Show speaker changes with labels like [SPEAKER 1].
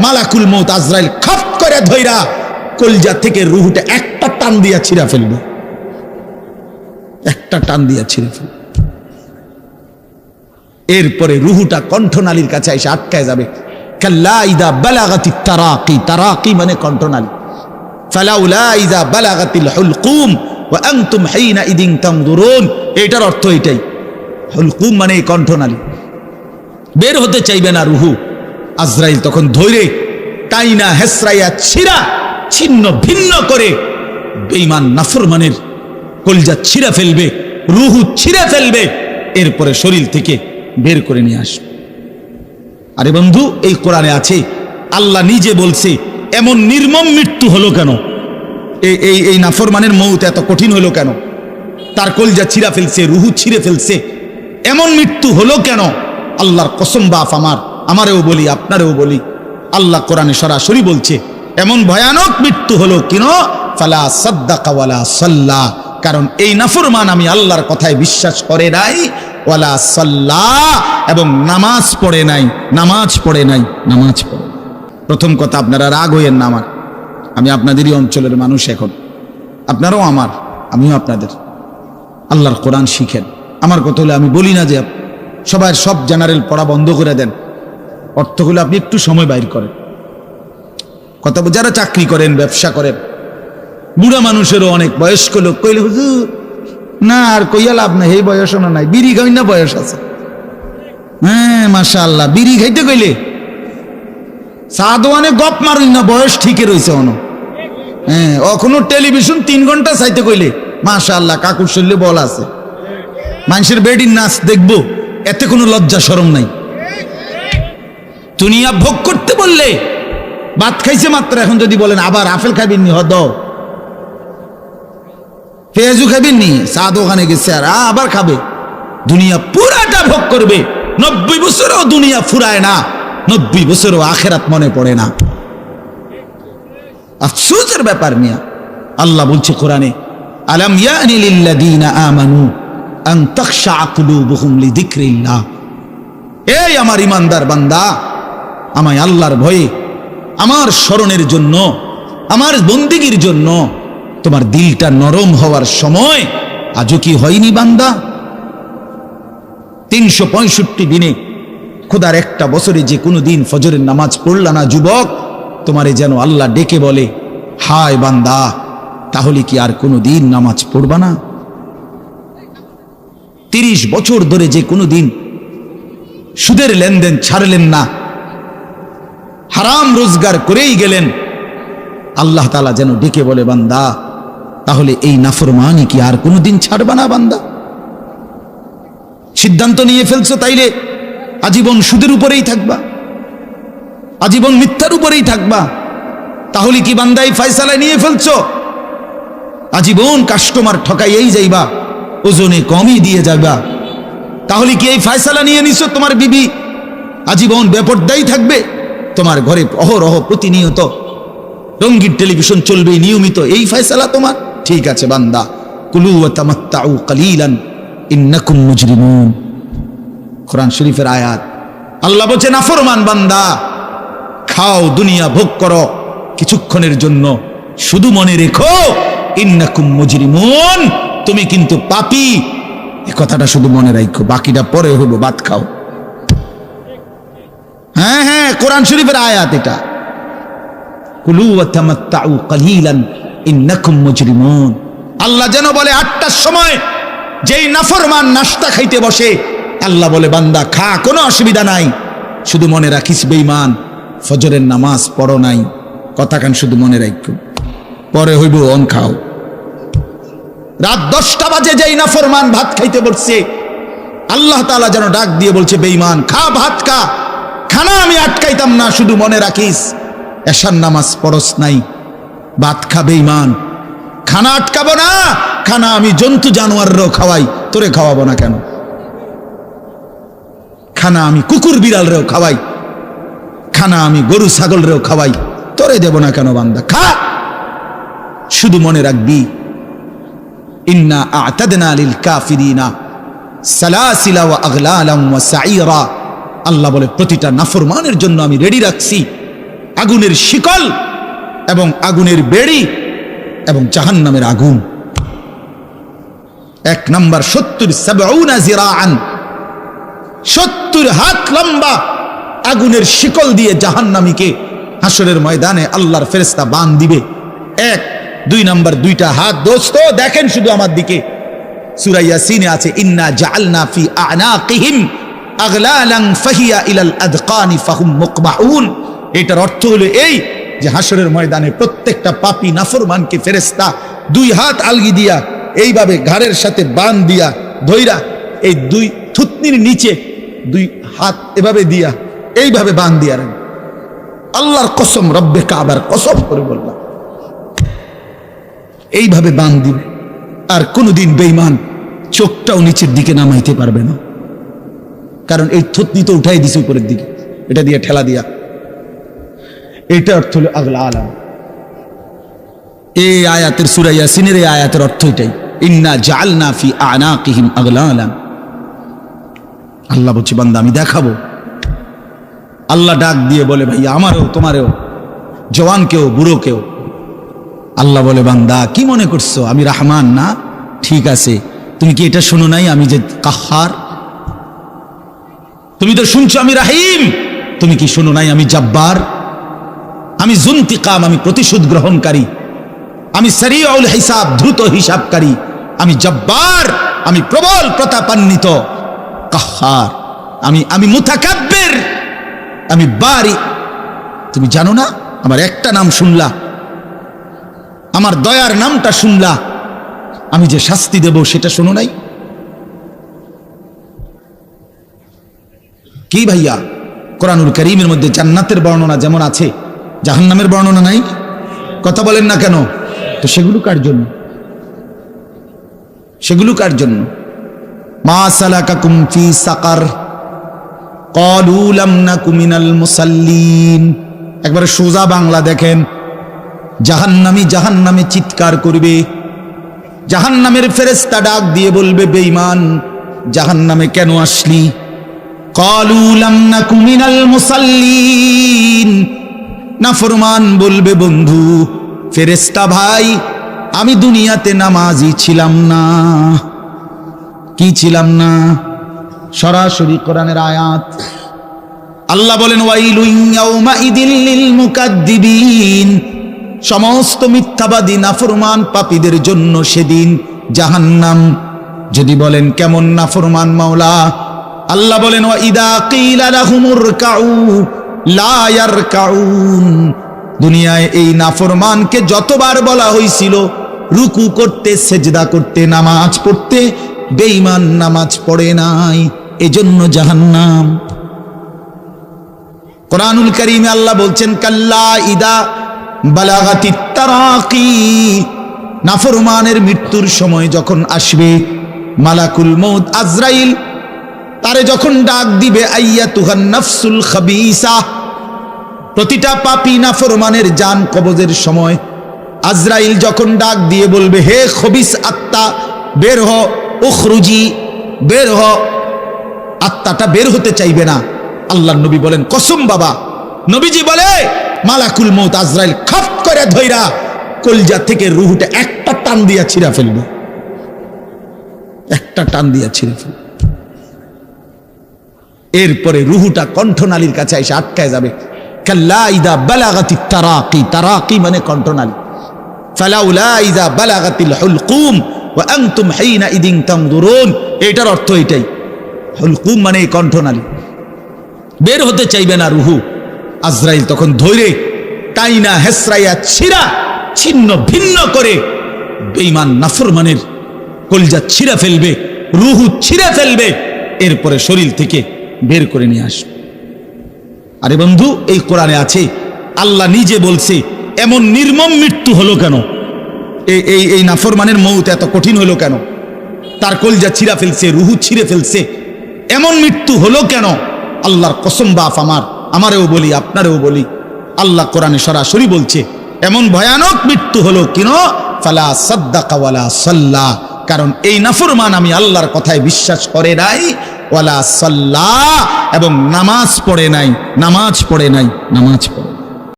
[SPEAKER 1] মালাকুল মৌত আজরাইল খপ করে ধইরা কলজা থেকে রুহুটা একটা টান দিয়া ছিঁড়া ফেলবে একটা টান দিয়া ছিঁড়ে ফেলবে এরপরে রুহুটা কণ্ঠনালীর কাছে এসে আটকায় যাবে। তারাকি তারাকি মানে কণ্ঠনালী। হুলকুম এটার অর্থ এটাই। হুলকুম মানে কণ্ঠনালী। বের হতে চাইবে না রুহু। আজরাইল তখন ধৈরে টাইনা হেসরাইয়া ছিঁড়া, ছিন্ন ভিন্ন করে বেইমান নাফরমানের কলজা ছিঁড়া ফেলবে, রুহু ছিঁড়ে ফেলবে, এরপরে শরীর থেকে বের করে নিয়ে আসবে। আরে বন্ধু, এই কোরআনে আছে, আল্লাহ নিজে বলছে, এমন নির্মম মৃত্যু হলো কেন? এই এই এই নাফরমানের মৌত এত কঠিন হলো কেন? তার কলজা ছিঁড়া ফেলছে, রুহু ছিঁড়ে ফেলছে, এমন মৃত্যু হলো কেন? আল্লাহর কসম বাফ আমার। আমারেও বলি, আপনারেও বলি। আল্লাহ কোরআনে সরাসরি বলছে, এমন ভয়ানক মৃত্যু হলো কিন? ফালা সাদ্দাকা ওয়ালা সাল্লা। কারণ এই নাফরমান আমি আল্লাহর কথায় বিশ্বাস করে নাই, ওয়ালা সাল্লাহ এবং নামাজ পড়ে নাই, নামাজ পড়ে নাই, নামাজ পড়ে প্রথম কথা, আপনারা রাগ হইয়েন না আমার। আমি আপনাদেরই অঞ্চলের মানুষ এখন। আপনারাও আমার, আমিও আপনাদের। আল্লাহর কোরআন শিখেন। আমার কথা হলে, আমি বলি না যে সবাই সব জেনারেল পড়া বন্ধ করে দেন। অর্থগুলো আপনি একটু সময় বাইর করেন। কথা যারা চাকরি করেন, ব্যবসা করেন, বুড়া মানুষেরও অনেক বয়স্ক লোক কইলে, হুজুর, না, আর কইয়া লাভ নাই, এই বয়স না নাই, বিড়ি খাই না বয়স আছে। হ্যাঁ মাশা আল্লাহ বিড়ি খাইতে কইলে, সাদওয়ানে গপ মারুন না, বয়স ঠিকই রয়েছে অন। হ্যাঁ এখনও টেলিভিশন তিন ঘণ্টা চাইতে কইলে মাশা আল্লাহ কাকুর শরীরে বল আছে। মানুষের বেডির নাচ দেখব, এতে কোনো লজ্জা সরম নাই। দুনিয়া ভোগ করতে বললে, ভাত খাইছে মাত্র, এখন যদি বলেন, আবার আপেল খাইবেন নি হদ পেঁয়াজু খাইবেন নি সাদ ওখানে গেছে, আর আবার খাবে। দুনিয়া পুরাটা ভোগ করবে। নব্বই বছরও দুনিয়া ফুরায় না, নব্বই বছরও আখেরাত মনে পড়ে না। আফসোসের ব্যাপার মিয়া, আল্লাহ বলছে কোরআনে, আলাম ইয়ানি লিল্লাযীনা আমানু আন তাখশা কুলুবুহুম লিযিকরিল্লাহ? এই আমার ইমানদার বান্দা আমায় আল্লাহর ভয়ে, আমার স্মরণের জন্য, আমার বন্দিগির জন্য, তোমার দিলটা নরম হওয়ার সময় আজও কি হয়নি বান্দা? তিনশো পঁয়ষট্টি দিনে খোদার একটা বছরে যে কোনো দিন ফজরের নামাজ পড়লা না যুবক, তোমারে যেন আল্লাহ ডেকে বলে, হায় বান্দা, তাহলে কি আর কোনো দিন নামাজ পড়বা না? তিরিশ বছর ধরে যে কোনো দিন সুদের লেনদেন ছাড়লেন না হারাম রোজগার করেই গেলেন। আল্লাহ তালা যেন ডেকে বলে, বান্দা, তাহলে এই নাফরমানি কি আর কোনোদিন ছাড়বা না বান্দা? সিদ্ধান্ত নিয়ে ফেলছো তাইলে আজীবন সুদের উপরেই থাকবা। আজীবন মিথ্যার উপরেই থাকবা। তাহলে কি বান্দা এই ফয়সালা নিয়ে ফেলছো? আজীবন কাস্টমার ঠকাইয়েই যাইবা, ওজনে কমই দিয়ে যাবা তাহলে কি এই ফয়সালা নিয়ে নিছো? তোমার বিবি আজীবন বেপরদাই থাকবে। তোমার ঘরে অহরহ প্রতিনিয়ত রঙ্গিন টেলিভিশন চলবে, নিয়মিত। এই ফয়সালা তোমার? ঠিক আছে, বান্দা। কুলু তামাত্তাউ কালিলান, ইন্নাকুম মুজরিমুন। কোরআন শরীফের আয়াত। আল্লাহ বলছে নাফরমান বান্দা, খাও, দুনিয়া ভোগ করো কিছুক্ষণের জন্য। শুধু মনে রেখো, ইন্নাকুম মুজরিমুন। তুমি কিন্তু পাপী। এ কথাটা শুধু মনে রাখো বাকিটা পরে হইব, ভাত খাও। কোরআন শরীফের আয়াত এটা। আল্লাহ যেন বলে আটটার সময় যেই নাফরমান নাস্তা খাইতে বসে, আল্লাহ বলে, বান্দা, খা, কোনো অসুবিধা নাই। শুধু মনে রাখিস, বেঈমান, ফজরের নামাজ পড়ো নাই। কথাখান শুধু মনে রাখো পরে হইব, অন খাও। রাত দশটা বাজে যেই নাফরমান ভাত খাইতে বসছে, আল্লাহ তাআলা যেন ডাক দিয়ে বলছে, বেঈমান, খা, ভাত খা। খানা আমি আটকাইতাম না, শুধু মনে রাখিস, এশার নামাজ পরস নাই ভাত খাবে ইমান খানা আটকাবো না, খানা আমি জন্তু জানোয়াররাও খাওয়াই, তোরে খাওয়াবো না কেন? খানা আমি কুকুর বিড়ালরেও খাওয়াই, খানা আমি গরু ছাগলরেও খাওয়াই, তোরে দেব না কেন বান্দা? খা! শুধু মনে রাখবি, ইন্না আতাদনা লিল কাফিরিনা সালাসিলা ওয়া আগলালাম ওয়া সাইরা আল্লাহ বলে, প্রতিটা নাফরমানের জন্য আমি রেডি রাখছি আগুনের শিকল এবং আগুনের বেড়ি এবং জাহান্নামের আগুন। এক নাম্বার, সত্তর জিরাআন। সত্তর হাত লম্বা আগুনের শিকল দিয়ে জাহান্নামীকে হাসরের ময়দানে আল্লাহর ফেরেস্তা বান দিবে। এক, দুই নাম্বার, দুইটা হাত। দোস্ত, দেখেন শুধু আমার দিকে। সুরাইয়া সিনে আছে, ইন্না জাআলনা ফি আনাকিহিম। আগলালান ফাহিয়া ইলাল আদকানি ফাহুম মুকমাউন। এটার অর্থ হলো এই যে হাসরের ময়দানে প্রত্যেকটা পাপী, নাফরমানকে ফেরেস্তা দুই হাত আলগি দিয়া, এইভাবে ঘাড়ের সাথে বান দিয়া ধইরা এই দুই থুতনির নিচে দুই হাত এভাবে দিয়া এইভাবে বান দিয়া আল্লাহর কসম, রব্বে কাবার কসম করে বললাম এইভাবে বান দিবে, আর কোনোদিন বেইমান চোখটাও নিচের দিকে নামাইতে পারবে না। কারণ এই থুতনি তো উঠাই দিছে উপরের দিকে। এটা দিয়ে ঠেলা দিয়া। এটা অর্থ হলো আগলা আলাম। এই আয়াতের সুরাইয়া সিনের এই আয়াতের অর্থ এটাই। ইন্না জালনা ফি আনাকিহিম আগলা আলাম। আল্লাহ বলছে, বান্দা, আমি দেখাবো। আল্লাহ ডাক দিয়ে বলে, ভাইয়া, আমারও, তোমারও জওয়ান কেউ বুড়ো কেউ আল্লাহ বলে, বান্দা, কি মনে করছ? আমি রাহমান না? ঠিক আছে। তুমি কি এটা শোনো নাই? আমি যে কাহার তুমি তো শুনছো আমি রাহিম। তুমি কি শোনো নাই আমি জব্বার? আমি জুন্তিকাম, আমি প্রতিশোধ গ্রহণকারী। আমি সারিউল হিসাব, দ্রুত হিসাবকারী। আমি জব্বার, আমি প্রবল প্রতাপান্বিত। কাহার? আমি আমি মুতাকাব্বের। আমি বারি। তুমি জানো না? আমার একটা নাম শুনলা। আমার দয়ার নামটা শুনলা। আমি যে শাস্তি দেব সেটা শোনো নাই? কি ভাইয়া? কোরআনুল করিমের মধ্যে জান্নাতের বর্ণনা যেমন আছে, জাহান্নামের বর্ণনা নাই? কথা বলেন না কেন? তো সেগুলো কার জন্য? সেগুলো কার জন্য? মা সালাকা কুমফি সাকার কুমিনাল মুসাল্লিন। একবারে সোজা বাংলা দেখেন, জাহান্নামি জাহান্নামে চিৎকার করবে। জাহান্নামের ফেরেস্তা ডাক দিয়ে বলবে, বেঈমান, জাহান্নামে কেন আসলি? কলু লামনা কুমিনাল মুসাল্লিন। না ফরমান বলবে বন্ধু ফেরেস্তা ভাই, আমি দুনিয়াতে নামাজি ছিলাম না। কি ছিলাম না? সরাসরি কোরআনের আয়াত। আল্লাহ বলেন মুকাদ্দিবিন। সমস্ত মিথ্যাবাদী নাফরমান পাপীদের জন্য সেদিন জাহান্নাম। যদি বলেন, কেমন নাফরমান মাওলা? আল্লাহ বলেন, ওয়া ইদা কিলা কাউ, লা ইয়ারকাউন। দুনিয়ায় এই নাফরমানকে যতবার বলা হয়েছিল রুকু করতে, সেজদা করতে, নামাজ পড়তে, বেঈমান নামাজ পড়ে নাই, এজন্য জাহান্নাম। কোরআনুল করিমে আল্লাহ বলছেন, কাল্লা ইদা বালাগাতি তারাকি। নাফরমানের মৃত্যুর সময় যখন আসবে, মালাকুল মৌত আজরাইল তারে যখন ডাক দিবে, আইয়া তুহান নফসুল খাবিসা। প্রতিটা পাপি নাফরমানের জান কবজের সময়। আজরাইল যখন ডাক দিয়ে বলবে, হে খবিস আত্মা, বের হ, উখরুজি, বের হ। আত্মাটা বের হতে চাইবে না। আল্লাহ নবী বলেন, কসম বাবা। নবীজি বলে, মালাকুল মৌত আজরাইল, খপ করে ধইরা কলজা থেকে রুহুটা একটা টান দিয়া ছিঁড়া ফেলবে। একটা টান দিয়া ছিঁড়ে ফেলবে। এরপরে রুহুটা কণ্ঠনালীর কাছে এসে আটকায় যাবে। কাল্লা ইদা বালাগাতি তারাকি তারাকি মানে কণ্ঠনালী। ফালাউলা ইদা বালাগাতিল হুলকুম ওয়া আনতুম হাইনা ইদিন তানদুরুন এটার অর্থ এটাই। হুলকুম মানে এই কণ্ঠনালী। বের হতে চাইবে না রুহু। আজরাইল তখন ধৈরে টাইনা হেসরাইয়া ছিঁড়া, ছিন্ন ভিন্ন করে বেঈমান নাফরমানের কলজা ছিঁড়ে ফেলবে, রুহু ছিঁড়ে ফেলবে। এরপরে শরীর থেকে বের করে নিয়ে আসবে আরে বন্ধু, এই কোরআনে আছে, আল্লাহ নিজে বলছে, এমন নির্মম মৃত্যু হলো কেন? এই এই এই নাফরমানের মৌত এত কঠিন হলো কেন? তার কলজা ছিঁড়া ফেলছে, রুহু ছিঁড়ে ফেলছে। এমন মৃত্যু হলো কেন? আল্লাহর কসম বাফ আমার, আমারেও বলি, আপনারেও বলি। আল্লাহ কোরআনে সরাসরি বলছে, এমন ভয়ানক মৃত্যু হলো কেন? ফালা সাদ্দাকা ওয়ালা সাল্লাহ কারণ এই নাফরমান আমি আল্লাহর কথায় বিশ্বাস করে নাই ওয়ালা সাল্লাহ এবং নামাজ পড়ে নাই নামাজ পড়ে নাই নামাজ পড়ে।